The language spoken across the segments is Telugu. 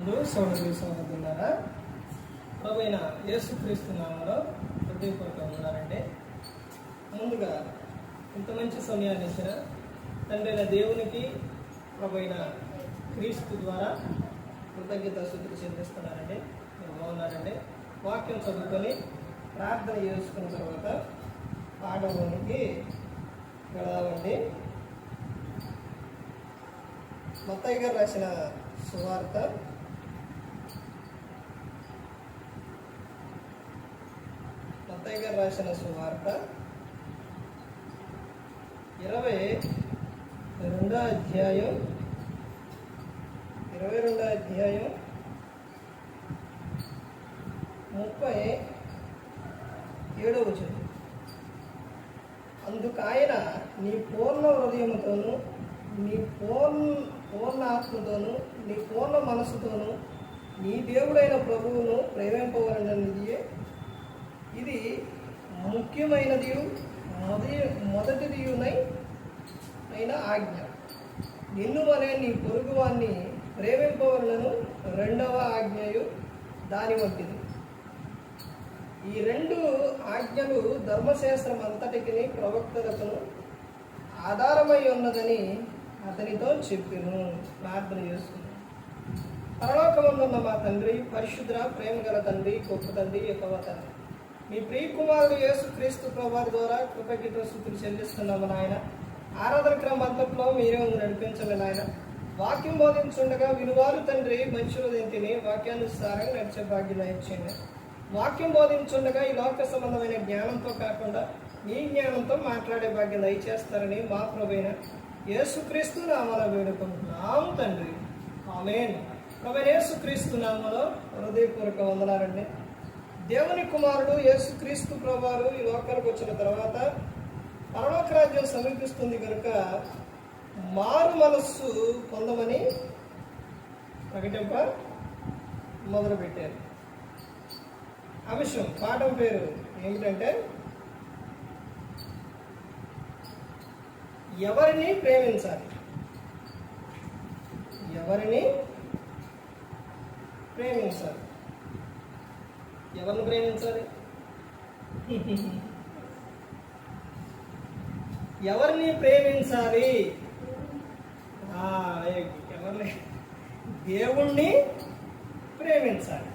ముందు సోదరులు సోదరులారా ప్రభుైన యేసుక్రీస్తు నామలో హృదయపూర్వక ఉన్నారండి ముందుగా ఇంత మంచి సమయాన్ని ఇచ్చిన తండ్రైన దేవునికి ప్రభుత్వ క్రీస్తు ద్వారా కృతజ్ఞత శుద్ధి చెందిస్తున్నారండి మీరు బాగున్నారండి. వాక్యం చదువుకొని ప్రార్థన చేసుకున్న తర్వాత పాఠంలోనికి వెళదామండి. మత్తయ్య గారు రాసిన సువార్త మత్తయ్య గారు రాసిన సువార్త ఇరవై రెండో అధ్యాయం ఇరవై రెండో అధ్యాయం ముప్పై ఏడో చదువు అందుకు ఆయన నీ పూర్ణ హృదయముతోను నీ పూర్ణ పూర్ణ ఆత్మతోనూ నీ పూర్ణ మనసుతోను నీ దేవుడైన ప్రభువును ప్రేమింపవలనది ఇది ముఖ్యమైనది మొదటి మొదటిదియునై అయిన ఆజ్ఞ. నిన్ను అనే నీ పొరుగువాన్ని ప్రేమింపవలను రెండవ ఆజ్ఞయు దాని వంటిది. ఈ రెండు ఆజ్ఞలు ధర్మశాస్త్రం అంతటికి ప్రవక్తలకు ఆధారమై ఉన్నదని అతనితో చెప్పాను. ప్రార్థన చేస్తున్నాను. పరలోకమందున్న మా తండ్రి పరిశుద్ర ప్రేమ గల తండ్రి గొప్ప తండ్రి ఎక్కువ తండ్రి. మీ ప్రియ కుమారుడు యేసు క్రీస్తు ప్రభావి ద్వారా కృతజ్ఞత స్థుతులు చెల్లిస్తున్నాము నాయన. ఆరాధన క్రమం మీరే ఉంది నాయన. వాక్యం బోధించుండగా వినువారు తండ్రి మనుషులు తిని వాక్యానుసారంగా నడిచే భాగ్యం ఇచ్చింది వాక్యం బోధించుండగా ఈ లోక సంబంధమైన జ్ఞానంతో కాకుండా మీ జ్ఞానంతో మాట్లాడే భాగ్యం దయచేస్తారని మా ప్రభైన యేసుక్రీస్తు నామల వేడుకుంటున్నాం తండ్రి. ఆమెన్. ప్రభు యేసుక్రీస్తు నామలో హృదయపూర్వక వందనారండి దేవుని కుమారుడు యేసుక్రీస్తు ప్రభువారు ఈ లోకానికి వచ్చిన తర్వాత పరలోక రాజ్యం సమీపిస్తుంది కనుక మారు మనస్సు పొందమని ప్రకటింప మొదలుపెట్టారు. అంశం పాఠం పేరు ఏమిటంటే ఎవరిని ప్రేమించాలి? ఎవరిని ప్రేమించాలి? ఎవరిని ప్రేమించాలి? ఎవరిని ప్రేమించాలి? ఎవరిని? దేవుణ్ణి ప్రేమించాలి.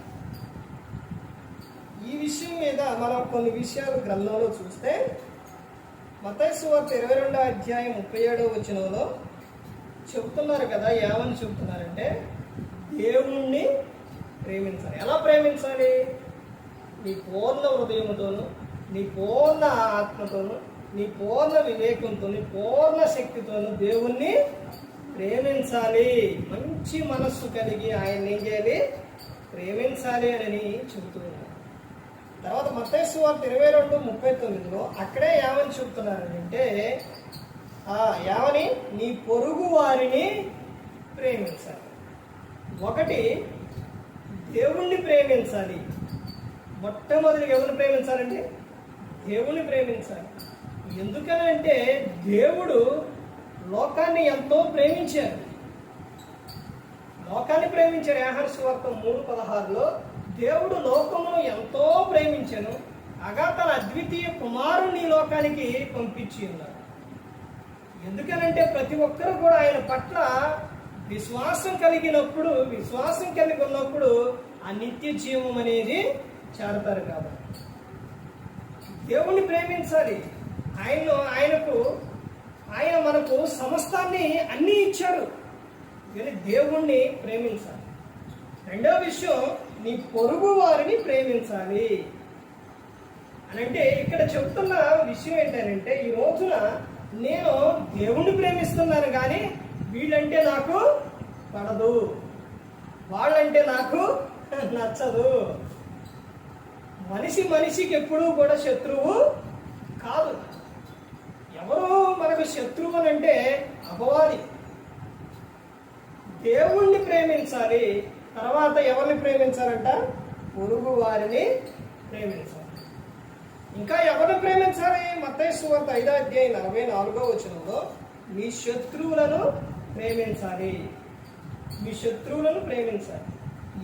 ఈ విషయం మీద మనం కొన్ని విషయాలు గ్రంథంలో చూస్తే మతేశ్వార్త ఇరవై రెండో అధ్యాయం ముప్పై ఏడో వచనంలో చెప్తున్నారు కదా ఏమని చెబుతున్నారంటే దేవుణ్ణి ప్రేమించాలి. ఎలా ప్రేమించాలి? నీ పూర్ణ హృదయముతోను నీ పూర్ణ ఆత్మతోను నీ పూర్ణ వివేకంతో నీ పూర్ణ శక్తితోను దేవుణ్ణి ప్రేమించాలి. మంచి మనస్సు కలిగి ఆయన ఏం చేయాలి? ప్రేమించాలి అని చెబుతూ ఉన్నారు తర్వాత మత్తేసు వార్త ఇరవై రెండు ముప్పై తొమ్మిదిలో అక్కడే ఏమని చెబుతున్నారంటే ఆ ఏమని నీ పొరుగు వారిని ప్రేమించాలి. ఒకటి దేవుణ్ణి ప్రేమించాలి. మొట్టమొదటి ఎవరిని ప్రేమించాలండి దేవుణ్ణి ప్రేమించాలి. ఎందుకనంటే దేవుడు లోకాన్ని ఎంతో ప్రేమించారు లోకాన్ని ప్రేమించారు ఆహార స్వార్థం మూడు పదహారులో దేవుడు లోకమును ఎంతో ప్రేమించాను. అగా తన అద్వితీయ కుమారుని లోకానికి పంపించి ఉన్నారు ఎందుకనంటే ప్రతి ఒక్కరు కూడా ఆయన పట్ల విశ్వాసం కలిగినప్పుడు విశ్వాసం కలిగి ఉన్నప్పుడు ఆ నిత్య జీవం అనేది చేరతారు కాబట్టి దేవుణ్ణి ప్రేమించాలి. ఆయన ఆయనకు ఆయన మనకు సమస్తాన్ని అన్నీ ఇచ్చాడు. కానీ దేవుణ్ణి ప్రేమించాలి. రెండో విషయం నీ పొరుగు వారిని ప్రేమించాలి. అని అంటే ఇక్కడ చెప్తున్న విషయం ఏంటంటే ఈ రోజున నేను దేవుణ్ణి ప్రేమిస్తున్నాను కానీ వీళ్ళంటే నాకు పడదు. వాళ్ళంటే నాకు నచ్చదు. మనిషి మనిషికి ఎప్పుడూ కూడా శత్రువు కాదు. ఎవరు మనకు శత్రువు అని అంటే అపవాది. దేవుణ్ణి ప్రేమించాలి తర్వాత ఎవరిని ప్రేమించాలంట? పొరుగు వారిని ప్రేమించాలి. ఇంకా ఎవరిని ప్రేమించాలి? మతేశ్వ ఐదో అధ్యాయం నలభై నాలుగో వచనంలో మీ శత్రువులను ప్రేమించాలి. మీ శత్రువులను ప్రేమించాలి.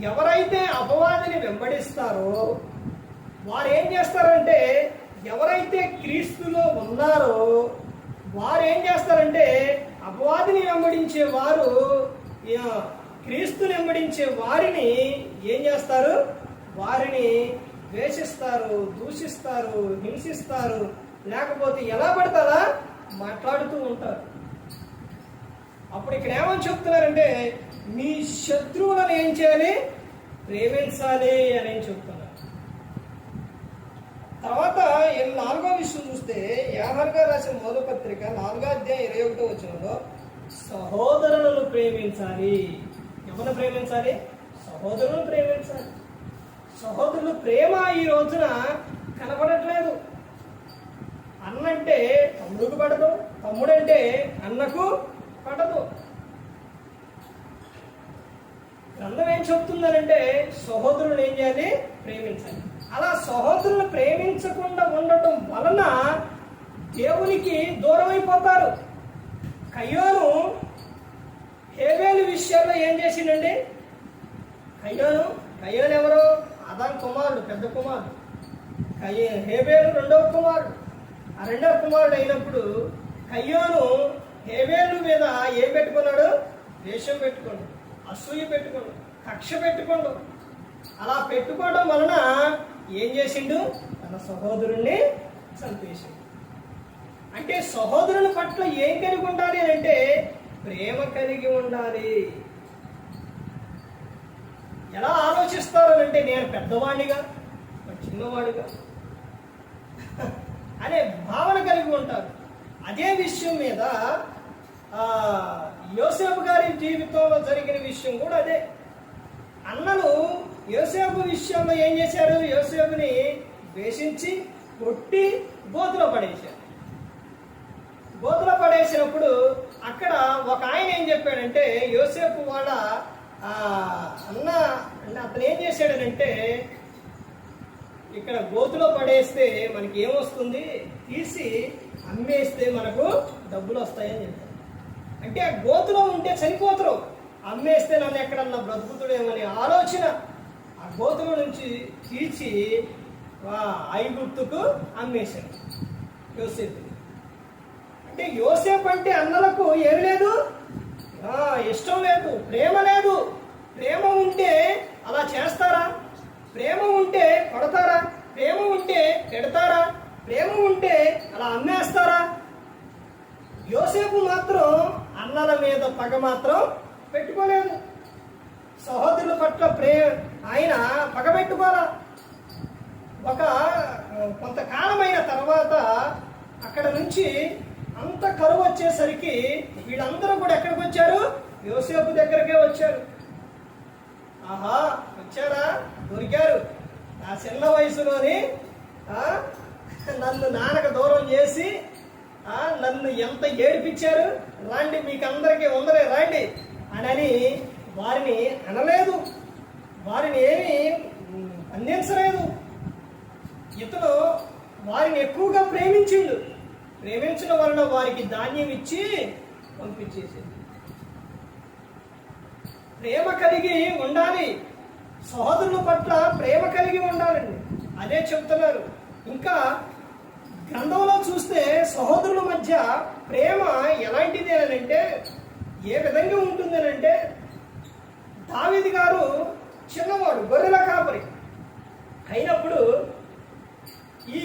ఎవరైతే అపవాదిని వెంబడిస్తారో వారు ఏం చేస్తారంటే ఎవరైతే క్రీస్తులో ఉన్నారో వారు ఏం చేస్తారంటే అపవాదిని వెంబడించే వారు క్రీస్తుని వెంబడించే వారిని ఏం చేస్తారు? వారిని ద్వేషిస్తారు దూషిస్తారు హింసిస్తారు. లేకపోతే ఎలా పడతారా మాట్లాడుతూ ఉంటారు. అప్పుడు ఇక్కడ ఏమని చెప్తున్నారంటే మీ శత్రువులను ఏం చేయాలి? ప్రేమించాలి అని చెప్తున్నారు. తర్వాత నాలుగో విషయం చూస్తే యాహర్గా రాసిన మొదటి పత్రిక నాలుగో అధ్యాయం ఇరవై ఒకటో వచనంలో సహోదరులను ప్రేమించాలి. ఎవరిని ప్రేమించాలి? సహోదరులను ప్రేమించాలి. సహోదరులు ప్రేమ ఈ రోజున కనపడట్లేదు అన్నంటే తమ్ముడికి పడదు తమ్ముడంటే అన్నకు పడదు. గ్రంథం ఏం చెప్తుందనంటే సహోదరులు ఏం చేయాలి? ప్రేమించాలి. అలా సహోదరులు ప్రేమించకుండా ఉండటం వలన దేవునికి దూరం అయిపోతారు కయ్యోను హేవేలు విషయంలో ఏం చేసిండండి? కయ్యోను కయ్యోను ఎవరు? అదాన్ కుమారుడు పెద్ద కుమారుడు. కయ్యే హేబేలు రెండవ కుమారుడు. ఆ రెండవ కుమారుడు అయినప్పుడు కయ్యోను హేవేలు మీద ఏం పెట్టుకున్నాడు? దేశం పెట్టుకోండు అసూయ పెట్టుకోండు కక్ష పెట్టుకోండు అలా పెట్టుకోవడం వలన ఏం చేసిండు? తన సహోదరుణ్ణి చంపేసిండు. అంటే సహోదరుల పట్ల ఏం కలిగి ఉండాలి అని అంటే ప్రేమ కలిగి ఉండాలి. ఎలా ఆలోచిస్తారు అంటే నేను పెద్దవాడిగా చిన్నవాడిగా అనే భావన కలిగి ఉంటారు. అదే విషయం మీద యోసేపు గారి జీవితంలో జరిగిన విషయం కూడా అదే. అన్నలు యోసేపు విషయంలో ఏం చేశారు యోసేపుని వేషించి కొట్టి బోతులో పడేశారు బోతులో పడేసినప్పుడు అక్కడ ఒక ఆయన ఏం చెప్పాడంటే యోసేపు వాళ్ళ అన్న అతను ఏం చేశాడనంటే ఇక్కడ గోతులో పడేస్తే మనకి ఏమొస్తుంది తీసి అమ్మేస్తే మనకు డబ్బులు వస్తాయని చెప్పాడు. అంటే ఆ గోతులో ఉంటే చనిపోతారు. అమ్మేస్తే నన్ను ఎక్కడన్నా బ్రతుకుతుడేమని ఆలోచన. గోధుమ నుంచి తీర్చి ఐగుప్తుకు అమ్మేశాడు. యోసేపు. అంటే యోసేపు అంటే అన్నలకు ఏమి లేదు? ఇష్టం లేదు ప్రేమ లేదు. ప్రేమ ఉంటే అలా చేస్తారా? ప్రేమ ఉంటే కొడతారా? ప్రేమ ఉంటే పెడతారా? ప్రేమ ఉంటే అలా అమ్మేస్తారా? యోసేపు మాత్రం అన్నల మీద పగ మాత్రం పెట్టుకోలేదు. సహోదరుల పట్ల ప్రే ఆయన పగబెట్టుకోరా ఒక కొంతకాలమైన తర్వాత అక్కడ నుంచి అంత కరువు వచ్చేసరికి వీళ్ళందరూ కూడా ఎక్కడికి వచ్చారు? యోసేపు దగ్గరకే వచ్చారు. ఆహా వచ్చారా? దొరికారు. నా చిన్న వయసులోని నన్ను నాన్నకు దూరం చేసి నన్ను ఎంత ఏడిపించారు? రాండి మీకు అందరికీ ఉందరే రండి అని వారిని అనలేదు. వారిని ఏమి అందించలేదు. ఇతను వారిని ఎక్కువగా ప్రేమించిండు. ప్రేమించడం వలన వారికి ధాన్యం ఇచ్చి పంపించేసింది ప్రేమ కలిగి ఉండాలి. సహోదరుల పట్ల ప్రేమ కలిగి ఉండాలండి. అదే చెప్తున్నారు. ఇంకా గ్రంథంలో చూస్తే సహోదరుల మధ్య ప్రేమ ఎలాంటిది అని అంటే ఏ విధంగా ఉంటుంది అని అంటే దావిది గారు చిన్నవాడు గొర్రెల కాపరి. అయినప్పుడు ఈ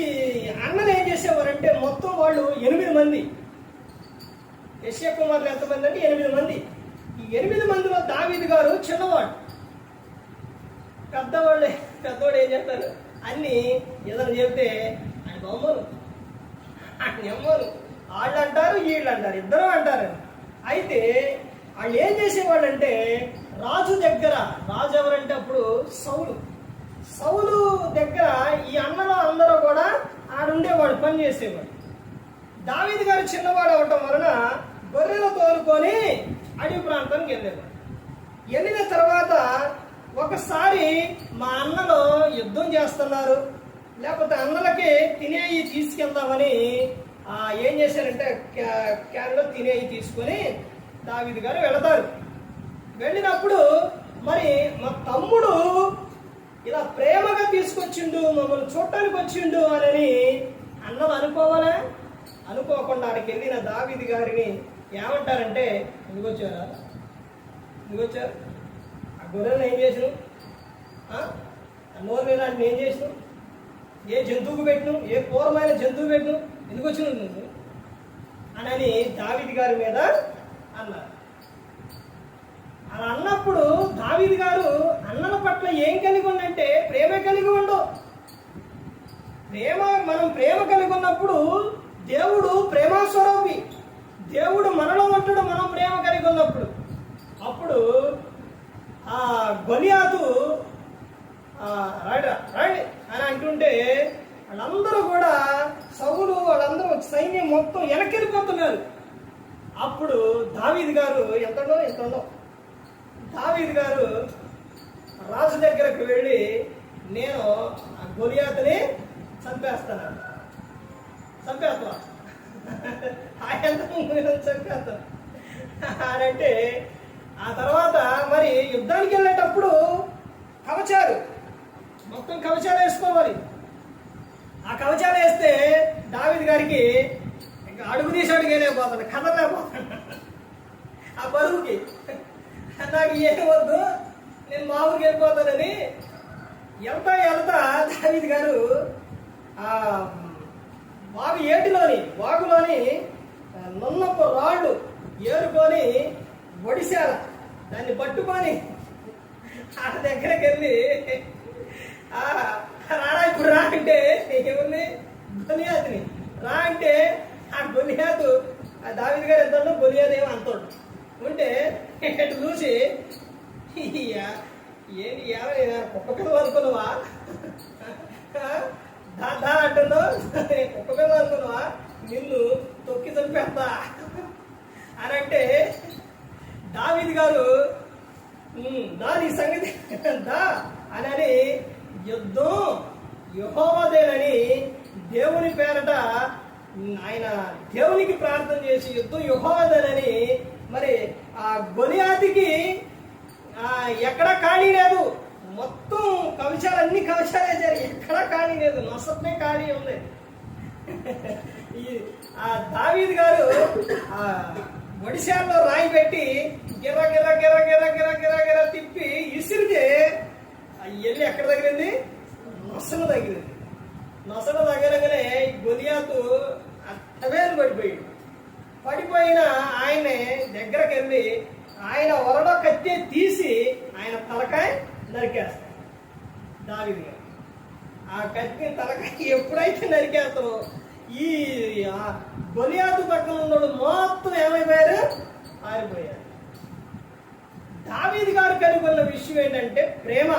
అన్నలు ఏం చేసేవారంటే మొత్తం వాళ్ళు ఎనిమిది మంది. యశ్య కుమార్లు ఎంతమంది అంటే ఎనిమిది మంది. ఈ ఎనిమిది మందిలో దావీదు గారు చిన్నవాడు. పెద్దవాళ్ళు పెద్దవాడు ఏం చేస్తారు? అన్ని ఏదైనా చెప్తే ఆయన బొమ్మలు ఆయన ఎమ్మలు వాళ్ళు అంటారు వీళ్ళు అంటారు ఇద్దరు అంటారు అయితే వాళ్ళు ఏం చేసేవాళ్ళంటే రాజు దగ్గర రాజు ఎవరంటే అప్పుడు సౌలు. సౌలు దగ్గర ఈ అన్నలో అందరూ కూడా ఆడుండేవాడు పని చేసేవాడు. దావీదు గారు చిన్నవాడు అవటం వలన గొర్రెలు తోలుకొని అడవి ప్రాంతానికి వెళ్ళేవాడు. వెళ్ళిన తర్వాత ఒకసారి మా అన్నలో యుద్ధం చేస్తున్నారు. లేకపోతే అన్నలకి తినేయి తీసుకెళ్దామని ఏం చేశారంటే క్యా- క్యాన్లో తినేయి తీసుకొని దావిది గారు వెళతారు. వెళ్ళినప్పుడు మరి మా తమ్ముడు ఇలా ప్రేమగా తీసుకొచ్చిండు మమ్మల్ని చూడటానికి వచ్చిండు అని అన్నది అనుకోవాలా? అనుకోకుండా ఆడికి వెళ్ళిన దావిది గారిని ఏమంటారంటే ఎందుకొచ్చారా ఎందుకొచ్చారు ఆ గొర్రెలను ఏం చేసినావు? ఆ? నోరు మీద ఏం చేసినావు? ఏ జంతువుకు పెట్టినావు? ఏ పూర్వమైన జంతువు పెట్టినావు? ఎందుకు వచ్చినావు నువ్వు? అని దావిది గారి మీద అన్నారు. అలా అన్నప్పుడు దావీదు గారు అన్నల పట్ల ఏం కలిగి ఉండంటే ప్రేమ కలిగి ఉండు. ప్రేమ మనం ప్రేమ కలిగి ఉన్నప్పుడు దేవుడు ప్రేమస్వరూపి. దేవుడు మనలో ఉంటాడు మనం ప్రేమ కలిగి ఉన్నప్పుడు. అప్పుడు ఆ గొలియాతు రాడు రాయడా అని అంటుంటే వాళ్ళందరూ కూడా సౌలు వాళ్ళందరూ సైన్యం మొత్తం వెనకెళ్ళిపోతున్నారు అప్పుడు దావీద్ గారు ఎంతలో ఎంతలో దావీద్ గారు రాజు దగ్గరకు వెళ్ళి నేను ఆ గొలియాతని చంపేస్తాను. చంపేస్తా ఆయన చంపేస్తాను. అని అంటే ఆ తర్వాత మరి యుద్ధానికి వెళ్ళేటప్పుడు కవచారు మొత్తం కవచాలు వేసుకోవాలి. ఆ కవచాలు వేస్తే దావిద్ గారికి అడుగు తీసి అడిగేలేకపోతాడు కదలేకపోతాడు ఆ బరువుకి. నాకు ఏం వద్దు? నేను మా ఊరికి వెళ్ళిపోతానని వెళ్తా వెళ్తా. దావీద్ గారు ఆ వాగు ఏటిలోని వాగులోని నున్నపు రాళ్ళు ఏరుకొని ఒడిశాల. దాన్ని పట్టుకొని ఆ దగ్గరికి వెళ్ళి ఆ, రారా ఇప్పుడు రా అంటే నీకేముంది గొలియాతుని రా అంటే ఆ గొలియాతు ఆ దావిది గారు ఎంత గొలియాతు ఏమో అంతాడు. ఉంటే ఇటు చూసి "ఇయ్యా, ఏంటి ఏమైనా కుక్క పిల్లలు అనుకున్నావా దా దా అంటున్నావు? కుక్క పిల్లలు అనుకున్నావా నిన్ను తొక్కి చంపేస్తా. అని అంటే దావిది గారు దా నీ సంగతి దా అని యుద్ధం యహోవదేనని దేవుని పేరట ఆయన దేవునికి ప్రార్థన చేసి యుద్ధం యుహోదనని మరి ఆ గొలియాతికి ఆ, ఎక్కడ ఖాళీ లేదు. మొత్తం కవిశాలు అన్ని కవిశాలే జరిగి ఎక్కడ ఖాళీ లేదు. నొసత్నే ఖాళీ ఉంది. ఈ ఆ దావీద్ గారు ఆ ఒడిశాలో రాయి పెట్టి గిర్ర గిర్ర గిర్ర గిర్ర గిర్ర గిర్ర గిర్ర తిప్పి ఇసిరితే ఆ ఎల్లి ఎక్కడ తగిలింది నొసలు తగిలింది నొసలు తగలగానే గొలియాతు అట్టవేలు పడిపోయాడు పడిపోయిన ఆయన్ని దగ్గరకు వెళ్ళి ఆయన వరలో కత్తి తీసి ఆయన తలకాయ నరికేస్తాడు దావీదు గారు ఆ తలకాయ ఎప్పుడైతే నరికేస్తారో ఈ ఆ పక్కన ఉన్నోడు మొత్తం ఏమైపోయారు? ఆరిపోయారు. దావీది గారు కనుగొన్న విషయం ఏంటంటే ప్రేమ.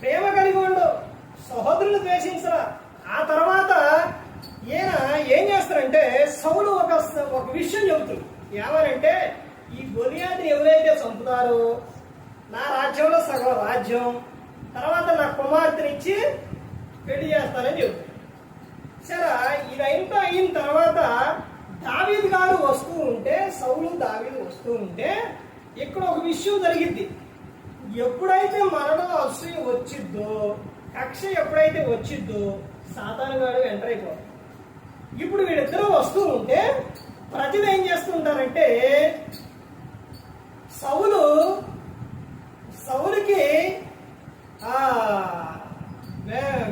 ప్రేమ కలిగి ఉండు. సహోదరులు ద్వేషించరా. ఆ తర్వాత ఈయన ఏం చేస్తారంటే సౌలు ఒక ఒక విషయం చెబుతుంది ఏమనంటే ఈ గొలియాతిని ఎవరైతే చంపుతారో నా రాజ్యంలో సగం రాజ్యం తర్వాత నా కుమార్తెని ఇచ్చి పెళ్ళి చేస్తానని చెబుతుంది. సరే ఇదంతా అయిన తర్వాత దావీద్ గారు వస్తూ ఉంటే సౌలు దావీదు వస్తూ ఉంటే ఇక్కడ ఒక విషయం జరిగింది ఎప్పుడైతే మరణం అసూయ వచ్చిద్దో కక్ష ఎప్పుడైతే వచ్చిద్దో సాతాను గారు ఎంటర్ అయిపోతాడు. ఇప్పుడు వీళ్ళిద్దరూ వస్తూ ఉంటే ప్రజలు ఏం చేస్తుంటారంటే సౌలు సౌలుకి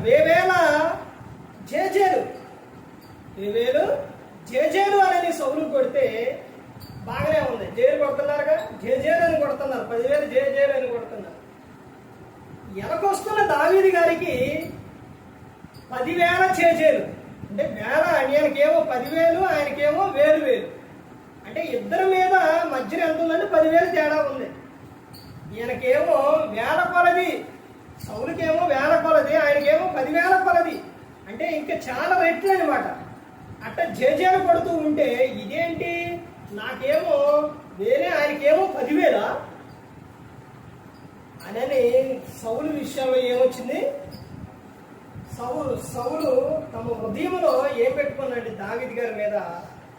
వేవేల జేజేలు. వేవేలు జేజేలు అనేది సౌలు కొడితే బాగానే ఉంది. జేలు కొడుతున్నారుగా? జేజేలు అని కొడుతున్నారు. పదివేలు జేజేలు అని కొడుతున్నారు. ఎనకొస్తున్న దావీది గారికి పదివేల చేజేలు అంటే వేల ఆయనకేమో పదివేలు ఆయనకేమో వేలు వేలు. అంటే ఇద్దరి మీద మధ్యన ఎంత ఉందంటే పదివేలు తేడా ఉంది. ఈయనకేమో వేల కొలది సౌలుకేమో వేల కొలది ఆయనకేమో పదివేల కొలది. అంటే ఇంకా చాలా రెట్లు అనమాట అట్ట జేజేలు పడుతూ ఉంటే ఇదేంటి? నాకేమో వేరే ఆయనకేమో పదివేల? అనని సౌలు విషయంలో ఏమొచ్చింది? సౌలు సౌలు తమ హృదయంలో ఏం పెట్టుకున్నాడు దావిద్ గారి మీద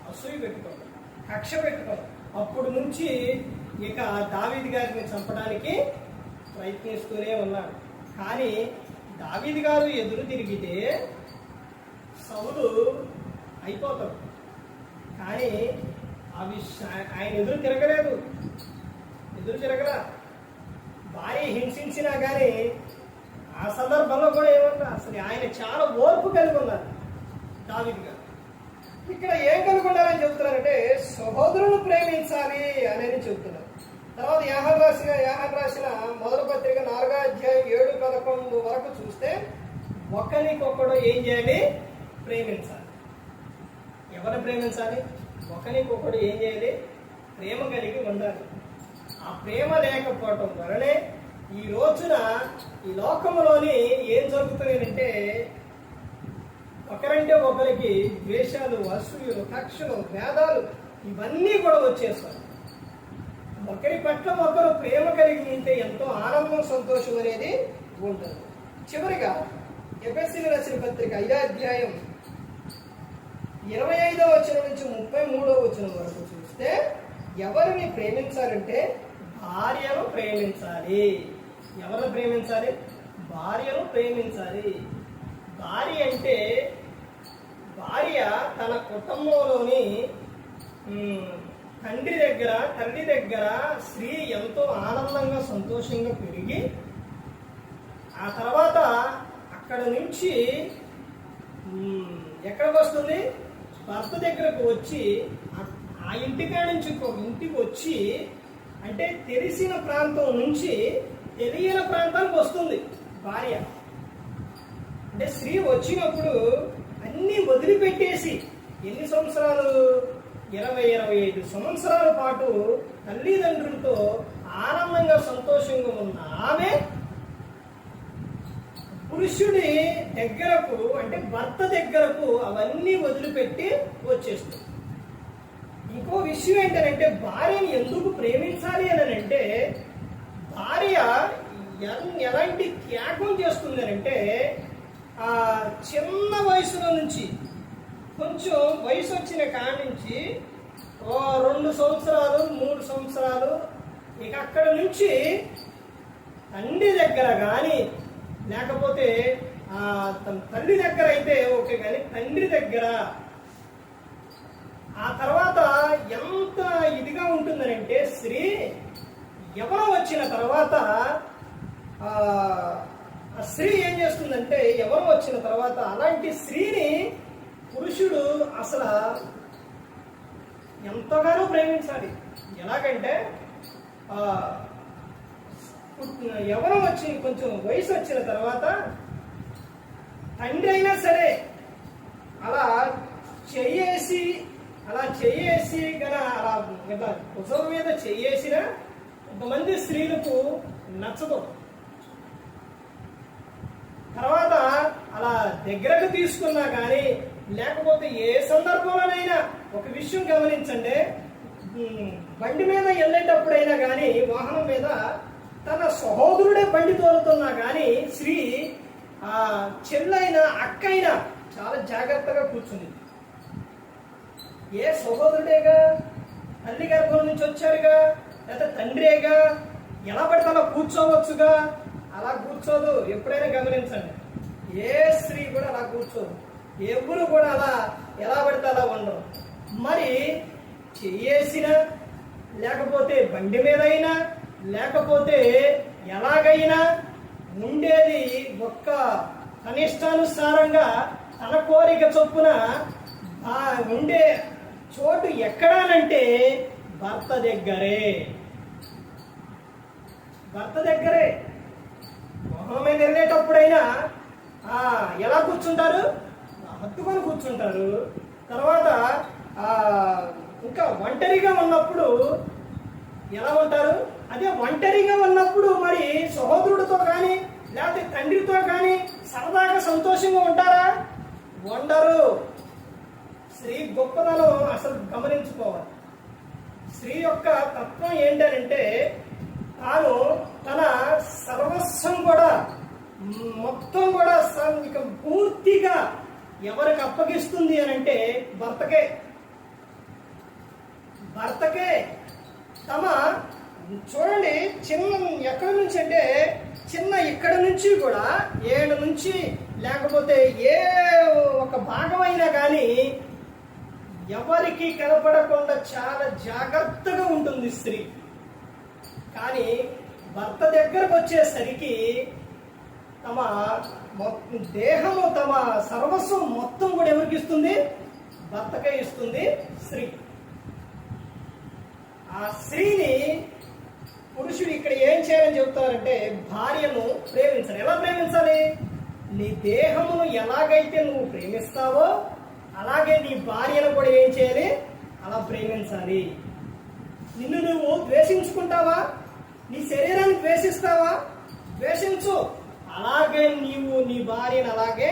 అసూయ పెట్టుకున్నాడు కక్ష పెట్టుకున్నాడు. అప్పుడు నుంచి ఇక దావిద్ గారిని చంపడానికి ప్రయత్నిస్తూనే ఉన్నాడు. కానీ దావీది గారు ఎదురు తిరిగితే సౌలు అయిపోతాడు. కానీ అవి ఆయన ఎదురు తిరగలేదు. ఎదురు తిరగరా భార్య హింసించినా కానీ ఆ సందర్భంలో కూడా ఏమన్నా అసలు ఆయన చాలా ఓర్పు కలిగి ఉన్నారు దావీదు గారు. ఇక్కడ ఏం కనుగొన్నారని చెబుతున్నారంటే సహోదరులు ప్రేమించాలి అనేది చెబుతున్నారు. తర్వాత యాహన్ రాసిన యాహన్ రాసిన మొదటి పత్రిక నాలుగో అధ్యాయం ఏడు పదకొండు వరకు చూస్తే ఒకరికొకడు ఏం చేయాలి? ప్రేమించాలి. ఎవరిని ప్రేమించాలి? ఒకరికొకడు ఏం చేయాలి? ప్రేమ కలిగి ఉండాలి. ఆ ప్రేమ లేకపోవటం వలనే ఈ రోజున ఈ లోకంలోని ఏం జరుగుతున్నాయంటే ఒకరంటే ఒకరికి ద్వేషాలు అసూయలు కక్షలు భేదాలు ఇవన్నీ కూడా వచ్చేస్తాయి. ఒకరి పట్ల ఒకరు ప్రేమ కలిగి ఉంటే ఎంతో ఆనందం సంతోషం అనేది ఉంటుంది. చివరిగా ఎఫ్ఎస్సి రాసిన పత్రిక ఐదో అధ్యాయం ఇరవై ఐదో వచనం నుంచి ముప్పై మూడో వచనం వరకు చూస్తే ఎవరిని ప్రేమించాలంటే భార్యను ప్రేమించాలి. ఎవరిని ప్రేమించాలి? భార్యను ప్రేమించాలి. భార్య అంటే భార్య తన కుటుంబంలోని తండ్రి దగ్గర తల్లి దగ్గర స్త్రీ ఎంతో ఆనందంగా సంతోషంగా పెరిగి ఆ తర్వాత అక్కడ నుంచి ఎక్కడికి వస్తుంది? భర్త దగ్గరకు వచ్చి ఆ- ఇంటికాడ నుంచి ఇంకొక ఇంటికి వచ్చి అంటే తెలిసిన ప్రాంతం నుంచి తెలియని ప్రాంతానికి వస్తుంది భార్య. అంటే స్త్రీ వచ్చినప్పుడు అన్నీ వదిలిపెట్టేసి ఎన్ని సంవత్సరాలు ఇరవై ఇరవై ఐదు సంవత్సరాల పాటు తల్లిదండ్రులతో ఆనందంగా సంతోషంగా ఉన్న ఆమె పురుషుడి దగ్గరకు అంటే భర్త దగ్గరకు అవన్నీ వదిలిపెట్టి వచ్చేస్తుంది. ఇంకో విషయం ఏంటంటే భార్యని ఎందుకు ప్రేమించాలి అని అంటే భార్య ఎన్- ఎలాంటి త్యాగం చేస్తుంది అంటే ఆ చిన్న వయసులో నుంచి కొంచెం వయసు వచ్చిన కాడి నుంచి ఓ రెండు సంవత్సరాలు మూడు సంవత్సరాలు ఇక అక్కడ నుంచి తండ్రి దగ్గర కానీ లేకపోతే తన తల్లి దగ్గర అయితే ఓకే కానీ తండ్రి దగ్గర ఆ తర్వాత ఎంత ఇదిగా ఉంటుందనంటే స్త్రీ ఎవరో వచ్చిన తర్వాత ఆ స్త్రీ ఏం చేస్తుందంటే ఎవరో వచ్చిన తర్వాత అలాంటి స్త్రీని పురుషుడు అసలు ఎంతగానో ప్రేమించాలి. ఎలాగంటే ఎవరో వచ్చి కొంచెం వయసు వచ్చిన తర్వాత తండ్రి అయినా సరే అలా చెయ్యేసి అలా చెయ్యేసి గన అలా ఇలా భుజం మీద చెయ్యేసిన కొంతమంది స్త్రీలకు నచ్చదు. తర్వాత అలా దగ్గరకు తీసుకున్నా కానీ లేకపోతే ఏ సందర్భంలోనైనా ఒక విషయం గమనించండి. బండి మీద వెళ్ళేటప్పుడైనా కానీ వాహనం మీద తన సహోదరుడే బండి తోలుతున్నా కానీ స్త్రీ ఆ చెల్లైన అక్కైనా చాలా జాగ్రత్తగా కూర్చుంది. ఏ సహోదరుడేగా? తల్లి గర్భం నుంచి వచ్చారుగా లేదా తండ్రేగా ఎలా పడితే అలా కూర్చోవచ్చుగా? అలా కూర్చోదు. ఎప్పుడైనా గమనించండి. ఏ స్త్రీ కూడా అలా కూర్చోదు. ఎవరు కూడా అలా ఎలా పడితే అలా ఉండరు. మరి చేసిన లేకపోతే బండి మీద అయినా లేకపోతే ఎలాగైనా ఉండేది ఒక్క కనిష్టానుసారంగా తన కోరిక చొప్పున ఆ ఉండే చోటు ఎక్కడానంటే భర్త దగ్గరే. భర్త దగ్గరే. మొహం మీద వెళ్ళేటప్పుడైనా ఎలా కూర్చుంటారు? హత్తుకొని కూర్చుంటారు. తర్వాత ఇంకా ఒంటరిగా ఉన్నప్పుడు ఎలా ఉంటారు? అదే ఒంటరిగా ఉన్నప్పుడు మరి సహోదరుడితో కానీ లేకపోతే తండ్రితో కానీ సరదాగా సంతోషంగా ఉంటారా? ఉండరు. స్త్రీ గొప్పదనం అసలు గమనించుకోవాలి. స్త్రీ యొక్క తత్వం ఏంటంటే తాను తన సర్వస్వం కూడా మొత్తం కూడా ఇక పూర్తిగా ఎవరికి అప్పగిస్తుంది అని అంటే భర్తకే. భర్తకే. తమ చూడండి చిన్న ఎక్కడి నుంచి అంటే చిన్న ఇక్కడ నుంచి కూడా ఏడు నుంచి లేకపోతే ఏ ఒక భాగమైనా కానీ ఎవరికి కనపడకుండా చాలా జాగ్రత్తగా ఉంటుంది స్త్రీ. కానీ భర్త దగ్గరకు వచ్చేసరికి తమ దేహము తమ సర్వస్వం మొత్తం కూడా ఎవరికి ఇస్తుంది? భర్తకే ఇస్తుంది స్త్రీ. ఆ స్త్రీని పురుషుడు ఇక్కడ ఏం చేయాలని చెప్తారంటే భార్యను ప్రేమించాలి. ఎలా ప్రేమించాలి? నీ దేహమును ఎలాగైతే నువ్వు ప్రేమిస్తావో అలాగే నీ భార్యను కూడా ఏం చేయాలి? అలా ప్రేమించాలి. నిన్ను నువ్వు ద్వేషించుకుంటావా? నీ శరీరాన్ని ద్వేషిస్తావా? ద్వేషించు. అలాగే నీవు నీ భార్యను అలాగే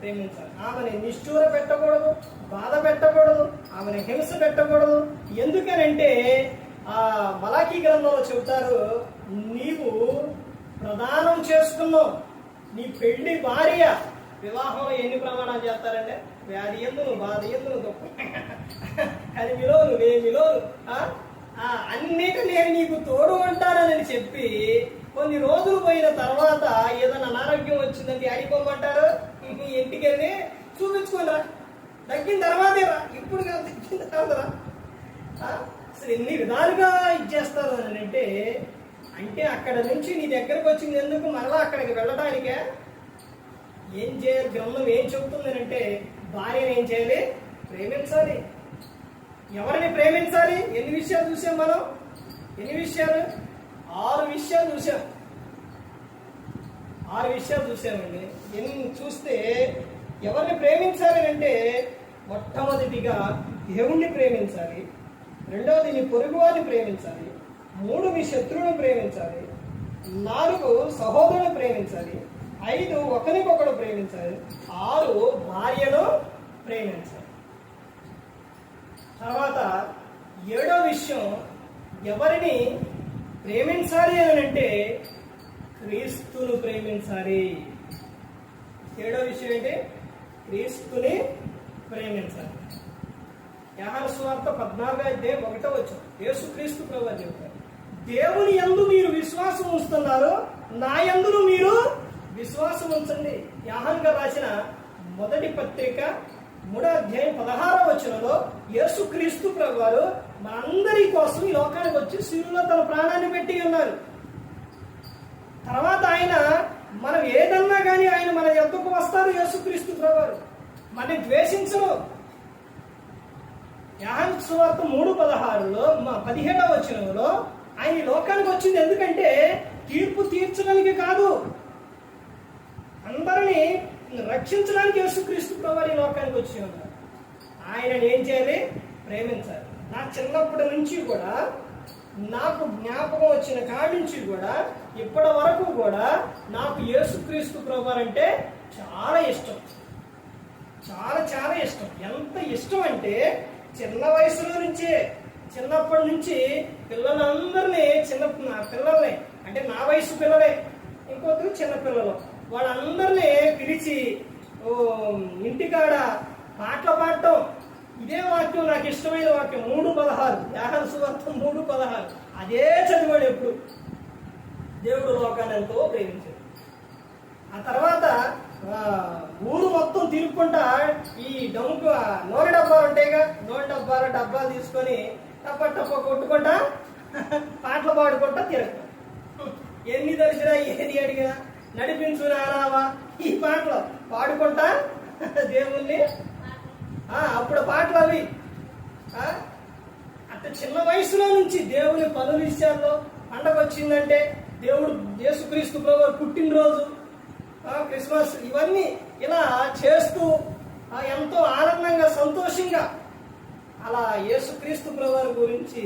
ప్రేమించాలి. ఆమెని నిష్ఠూర పెట్టకూడదు బాధ పెట్టకూడదు ఆమెను హింస పెట్టకూడదు. ఎందుకనంటే ఆ మలాఖీ గ్రంథంలో చెబుతారు నీవు ప్రదానం చేసుకున్నావు. నీ పెళ్ళి భార్య వివాహంలో ఎన్ని ప్రమాణాలు చేస్తారంటే వ్యాధి ఎందును బాధ ఎందును దుఃఖం. కలిమిలో నువ్వేమిలో ఆ? ఆ, అన్నిటి నేను నీకు తోడు ఉంటానని చెప్పి కొన్ని రోజులు పోయిన తర్వాత ఏదైనా అనారోగ్యం వచ్చిందంటే ఆడిపోమంటారు ఇంటికి వెళ్ళి చూపించుకోరా తగ్గిన తర్వాతే రా ఇప్పుడు కాదు తగ్గిన తర్వాతరా అసలు ఎన్ని విధాలుగా ఇచ్చేస్తారు అని అంటే అంటే అక్కడ నుంచి నీ దగ్గరకు వచ్చింది ఎందుకు? మరలా అక్కడికి వెళ్ళడానికే? ఏం చేయాలి? గ్రంథం ఏం చెబుతుందనంటే భార్యను ఏం చేయాలి? ప్రేమించాలి. ఎవరిని ప్రేమించాలి? ఎన్ని విషయాలు చూసాం మనం? ఎన్ని విషయాలు? ఆరు విషయాలు చూసాం ఆరు విషయాలు చూసామండి ఎన్ని చూస్తే ఎవరిని ప్రేమించాలి అంటే మొట్టమొదటిగా దేవుణ్ణి ప్రేమించాలి రెండవది నీ పొరుగువారిని ప్రేమించాలి మూడు మీ శత్రువుని ప్రేమించాలి నాలుగు సహోదరుని ప్రేమించాలి ఐదు ఒకరికొకడు ప్రేమించాలి ఆరు భార్యను ప్రేమించాలి. తర్వాత ఏడో విషయం ఎవరిని ప్రేమించాలి అని అంటే క్రీస్తును ప్రేమించాలి ఏడో విషయం ఏంటి? క్రీస్తుని ప్రేమించాలి యాహార స్వార్థ పద్నాలుగు అయితే ఒకటో వచ్చాం యేసుక్రీస్తు ప్రభు అని చెప్తారు. దేవుని ఎందు మీరు విశ్వాసం ఉంచుతున్నారు నా ఎందును మీరు విశ్వాసం ఉంచండి. యాహంగా రాసిన మొదటి పత్రిక మూడో అధ్యాయం పదహారో వచనంలో యేసుక్రీస్తు ప్రభు వారు మనందరి కోసం ఈ లోకానికి వచ్చి శిలువలో తన ప్రాణాన్ని పెట్టి ఉన్నారు. తర్వాత ఆయన మనం ఏదన్నా కానీ ఆయన మన ఎంతకు వస్తారు యేసుక్రీస్తు ప్రభు వారు మనని ద్వేషించరు. యాహన్ సువార్త మూడు పదహారులో మా పదిహేడవ వచనంలో ఆయన ఈ లోకానికి వచ్చింది ఎందుకంటే తీర్పు తీర్చడానికి కాదు. అందరిని రక్షించడానికి యేసుక్రీస్తు ప్రభు ఈ లోకానికి వచ్చి ఉన్నారు. ఆయనని ఏం చేయాలి? ప్రేమించాలి. నా చిన్నప్పటి నుంచి కూడా నాకు జ్ఞాపకం వచ్చిన కాడి నుంచి కూడా ఇప్పటి వరకు కూడా నాకు యేసుక్రీస్తు ప్రభు అంటే చాలా ఇష్టం. చాలా చాలా ఇష్టం. ఎంత ఇష్టం అంటే చిన్న వయసులో నుంచే చిన్నప్పటి నుంచి పిల్లలందరినీ చిన్న నా పిల్లల్ని అంటే నా వయసు పిల్లలే ఇంకొకరు చిన్న పిల్లలు. వాళ్ళందరినీ పిలిచి ఓ ఇంటికాడ పాటలు పాడటం. ఇదే వాక్యం నాకు ఇష్టమైన వాక్యం. మూడు పదహారు. యాహన సువార్త మూడు పదహారు. అదే చదివాడు ఎప్పుడు? దేవుడు లోకాన్ని ఎంతో ప్రేమించాడు. ఆ తర్వాత ఊరు మొత్తం తిరుక్కుంటా ఈ డొంకు నూనె డబ్బాలు ఉంటాయిగా. నూనె డబ్బాలు డబ్బాలు తీసుకొని టప్ప టప్ప కొట్టుకుంటా పాటలు పాడుకుంటా తిరగటం ఎన్ని దర్శనా ఏది అడిగినా నడిపించు నానావా ఈ పాటలు పాడుకుంటా? దేవుణ్ణి? అప్పుడు పాటలు అవి. అంత చిన్న వయసులో నుంచి దేవుని పనుల విషయాల్లో పండగ వచ్చిందంటే దేవుడు యేసుక్రీస్తు ప్రభు పుట్టినరోజు క్రిస్మస్ ఇవన్నీ ఇలా చేస్తూ ఎంతో ఆనందంగా సంతోషంగా అలా యేసుక్రీస్తు ప్రభు గురించి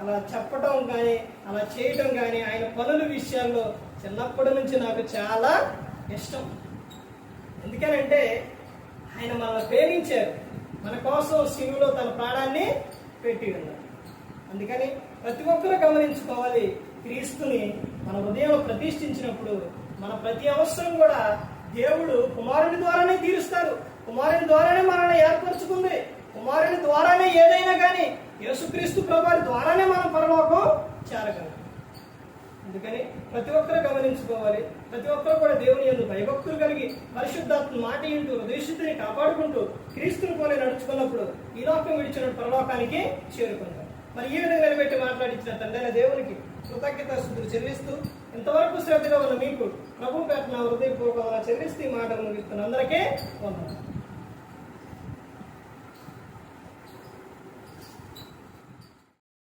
అలా చెప్పటం కానీ అలా చేయటం కానీ ఆయన పనుల విషయాల్లో చిన్నప్పటి నుంచి నాకు చాలా ఇష్టం. ఎందుకనంటే ఆయన మనల్ని ప్రేమించారు. మన కోసం శివులో తన ప్రాణాన్ని పెట్టి ఉన్నారు అందుకని ప్రతి ఒక్కరూ గమనించుకోవాలి క్రీస్తుని మన ఉదయం ప్రతిష్ఠించినప్పుడు మన ప్రతి అవసరం కూడా దేవుడు కుమారుని ద్వారానే తీరుస్తారు. కుమారుని ద్వారానే మనల్ని ఏర్పరచుకుంది. కుమారుని ద్వారానే ఏదైనా కానీ యేసుక్రీస్తు ప్రభావి ద్వారానే మనం పరలోకం చేరగలం. అందుకని ప్రతి ఒక్కరు గమనించుకోవాలి. ప్రతి ఒక్కరు కూడా దేవుని ఎందు భయభక్తులు కలిగి పరిశుద్ధాత్మ మాట ఇంటూ హృదయశుద్ధిని కాపాడుకుంటూ క్రీస్తుని పోలే నడుచుకున్నప్పుడు ఈ లోకం విడిచిన పరలోకానికి చేరుకుంటాం మరి ఈ విధంగా నిలబెట్టి మాట్లాడించిన తండ్రి దేవునికి కృతజ్ఞత శుద్ధులు చెల్లిస్తూ ఇంతవరకు శ్రద్ధగా ఉన్న మీకు ప్రభు పేట నా హృదయపూర్వకంగా చెల్లిస్తూ ఈ మాటలు ముగిస్తున్న అందరికీ వందనాలు.